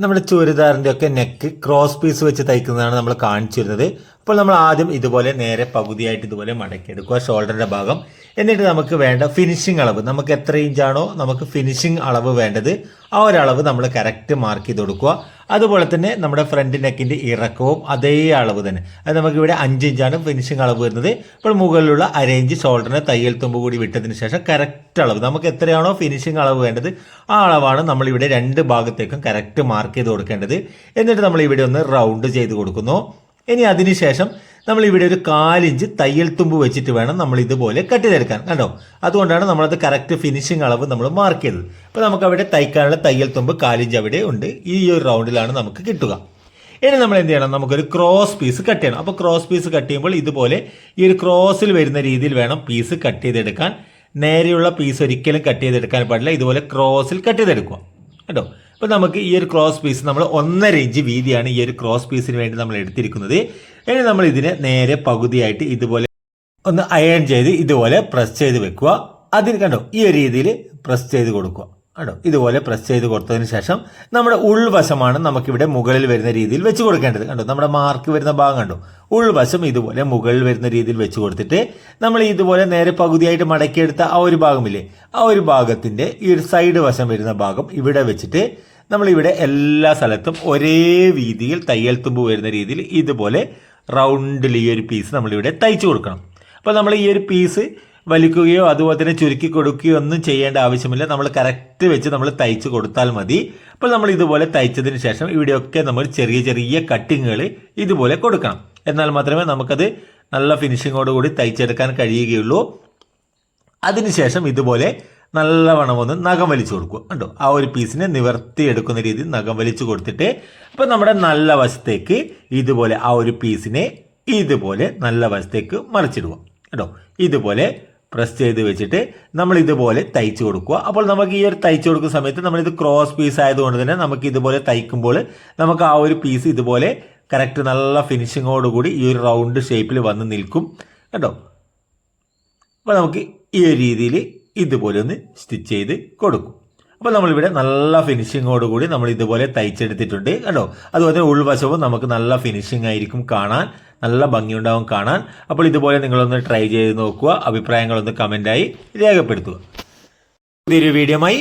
നമ്മുടെ ചുരിദാറിന്റെ ഒക്കെ neck cross piece വെച്ച് തയ്ക്കുന്നതാണ് നമ്മൾ കാണിച്ചിരുന്നത്. അപ്പോൾ നമ്മൾ ആദ്യം ഇതുപോലെ നേരെ പകുതിയായിട്ട് ഇതുപോലെ മടക്കിയെടുക്കുക ഷോൾഡറിന്റെ ഭാഗം. എന്നിട്ട് നമുക്ക് വേണ്ട ഫിനിഷിംഗ് അളവ്. നമുക്ക് എത്ര ഇഞ്ചാണോ നമുക്ക് ഫിനിഷിംഗ് അളവ് വേണ്ടത് ആ ഒരളവ് നമ്മൾ കറക്റ്റ് മാർക്ക് ചെയ്ത് കൊടുക്കുക. അതുപോലെ തന്നെ നമ്മുടെ ഫ്രണ്ട് നെക്കിന്റെ ഇറക്കവും അതേ അളവ് തന്നെ. അത് നമുക്കിവിടെ അഞ്ച് ഇഞ്ചാണ് ഫിനിഷിംഗ് അളവ് വരുന്നത്. ഇപ്പോൾ മുകളിലുള്ള അരേഞ്ച് ഷോൾഡറിനെ തയ്യൽ തുമ്പ് കൂടി വിട്ടതിന് ശേഷം കറക്റ്റ് അളവ്. നമുക്ക് എത്രയാണോ ഫിനിഷിംഗ് അളവ് വേണ്ടത് ആ അളവാണ് നമ്മളിവിടെ രണ്ട് ഭാഗത്തേക്കും കറക്റ്റ് മാർക്ക് ചെയ്ത് കൊടുക്കേണ്ടത്. എന്നിട്ട് നമ്മൾ ഇവിടെ ഒന്ന് റൗണ്ട് ചെയ്ത് കൊടുക്കുന്നു. ഇനി അതിനുശേഷം നമ്മൾ ഇവിടെ ഒരു കാലിഞ്ച് തയ്യൽ തുമ്പ് വെച്ചിട്ട് വേണം നമ്മൾ ഇതുപോലെ കട്ട് ചെയ്തെടുക്കാൻ. കണ്ടോ? അതുകൊണ്ടാണ് നമ്മളത് കറക്റ്റ് ഫിനിഷിംഗ് അളവ് നമ്മൾ മാർക്ക് ചെയ്തത്. അപ്പോൾ നമുക്ക് അവിടെ തയ്ക്കാനുള്ള തയ്യൽ തുമ്പ് കാലിഞ്ച് അവിടെ ഉണ്ട്. ഈ ഒരു റൗണ്ടിലാണ് നമുക്ക് കിട്ടുക. ഇനി നമ്മൾ എന്ത് ചെയ്യണം? നമുക്കൊരു ക്രോസ് പീസ് കട്ട് ചെയ്യണം. അപ്പോൾ ക്രോസ് പീസ് കട്ട് ചെയ്യുമ്പോൾ ഇതുപോലെ ഈ ഒരു ക്രോസിൽ വരുന്ന രീതിയിൽ വേണം പീസ് കട്ട് ചെയ്തെടുക്കാൻ. നേരെയുള്ള പീസ് ഒരിക്കലും കട്ട് ചെയ്തെടുക്കാൻ പാടില്ല. ഇതുപോലെ ക്രോസിൽ കട്ട് ചെയ്തെടുക്കുക. കേട്ടോ അപ്പോൾ നമുക്ക് ഈ ഒരു ക്രോസ് പീസ് നമ്മൾ ഒന്നര ഇഞ്ച് വീതിയാണ് ഈ ഒരു ക്രോസ് പീസിന് വേണ്ടി നമ്മൾ എടുത്തിരിക്കുന്നത്. ഇനി നമ്മൾ ഇതിനെ നേരെ പകുതിയായിട്ട് ഇതുപോലെ ഒന്ന് അയൺ ചെയ്ത് ഇതുപോലെ പ്രസ് ചെയ്ത് വെക്കുക. അതിന് കണ്ടോ ഈ ഒരു രീതിയിൽ പ്രസ് ചെയ്ത് കൊടുക്കുക. കണ്ടോ ഇതുപോലെ പ്രസ് ചെയ്ത് കൊടുത്തതിന് ശേഷം നമ്മുടെ ഉൾവശമാണ് നമുക്കിവിടെ മുകളിൽ വരുന്ന രീതിയിൽ വെച്ച് കൊടുക്കേണ്ടത്. കണ്ടോ? നമ്മുടെ മാർക്ക് വരുന്ന ഭാഗം കണ്ടോ? ഉൾവശം ഇതുപോലെ മുകളിൽ വരുന്ന രീതിയിൽ വെച്ച് കൊടുത്തിട്ട് നമ്മൾ ഇതുപോലെ നേരെ പകുതിയായിട്ട് മടക്കിയെടുത്ത ആ ഒരു ഭാഗമില്ലേ? ആ ഒരു ഭാഗത്തിന്റെ ഈ ഒരു സൈഡ് വശം വരുന്ന ഭാഗം ഇവിടെ വെച്ചിട്ട് നമ്മളിവിടെ എല്ലാ സ്ഥലത്തും ഒരേ രീതിയിൽ തയ്യൽ തുമ്പ് വരുന്ന രീതിയിൽ ഇതുപോലെ റൗണ്ടിൽ ഈ ഒരു പീസ് നമ്മളിവിടെ തയ്ച്ചു കൊടുക്കണം. അപ്പോൾ നമ്മൾ ഈ ഒരു പീസ് വലിക്കുകയോ അതുപോലെ തന്നെ ചുരുക്കി കൊടുക്കുകയോ ഒന്നും ചെയ്യേണ്ട ആവശ്യമില്ല. നമ്മൾ കറക്റ്റ് വെച്ച് നമ്മൾ തയ്ച്ച് കൊടുത്താൽ മതി. അപ്പോൾ നമ്മൾ ഇതുപോലെ തയ്ച്ചതിന് ശേഷം ഇവിടെയൊക്കെ നമ്മൾ ചെറിയ ചെറിയ കട്ടിങ്ങുകൾ ഇതുപോലെ കൊടുക്കണം. എന്നാൽ മാത്രമേ നമുക്കത് നല്ല ഫിനിഷിങ്ങോട് കൂടി തയ്ച്ചെടുക്കാൻ കഴിയുകയുള്ളൂ. അതിനുശേഷം ഇതുപോലെ നല്ലവണ്ണം ഒന്ന് നഖം വലിച്ചു കൊടുക്കുക. കണ്ടോ? ആ ഒരു പീസിനെ നിവർത്തി എടുക്കുന്ന രീതിയിൽ നഖം വലിച്ചു കൊടുത്തിട്ട് ഇപ്പൊ നമ്മുടെ നല്ല വശത്തേക്ക് ഇതുപോലെ ആ ഒരു പീസിനെ ഇതുപോലെ നല്ല വശത്തേക്ക് മറിച്ചിടുക. കേട്ടോ ഇതുപോലെ പ്രസ് ചെയ്ത് വെച്ചിട്ട് നമ്മൾ ഇതുപോലെ തയ്ച്ചു കൊടുക്കുക. അപ്പോൾ നമുക്ക് ഈ ഒരു തയ്ച്ചു കൊടുക്കുന്ന സമയത്ത് നമ്മളിത് ക്രോസ് പീസ് ആയതുകൊണ്ട് തന്നെ നമുക്ക് ഇതുപോലെ തയ്ക്കുമ്പോൾ നമുക്ക് ആ ഒരു പീസ് ഇതുപോലെ കറക്റ്റ് നല്ല ഫിനിഷിങ്ങോടുകൂടി ഈ ഒരു റൗണ്ട് ഷേപ്പിൽ വന്ന് നിൽക്കും. കേട്ടോ അപ്പോൾ നമുക്ക് ഈ ഒരു രീതിയിൽ ഇതുപോലെ ഒന്ന് സ്റ്റിച്ച് ചെയ്ത് കൊടുക്കും. അപ്പോൾ നമ്മളിവിടെ നല്ല ഫിനിഷിങ്ങോട് കൂടി നമ്മൾ ഇതുപോലെ തയ്ച്ചെടുത്തിട്ടുണ്ട്. കണ്ടോ? അതുപോലെ തന്നെ ഉൾവശവും നമുക്ക് നല്ല ഫിനിഷിംഗ് ആയിരിക്കും കാണാൻ നല്ല ഭംഗിയുണ്ടാവും കാണാൻ. അപ്പോൾ ഇതുപോലെ നിങ്ങളൊന്ന് ട്രൈ ചെയ്ത് നോക്കുക. അഭിപ്രായങ്ങളൊന്ന് കമന്റായി രേഖപ്പെടുത്തുക. പുതിയൊരു വീഡിയോമായി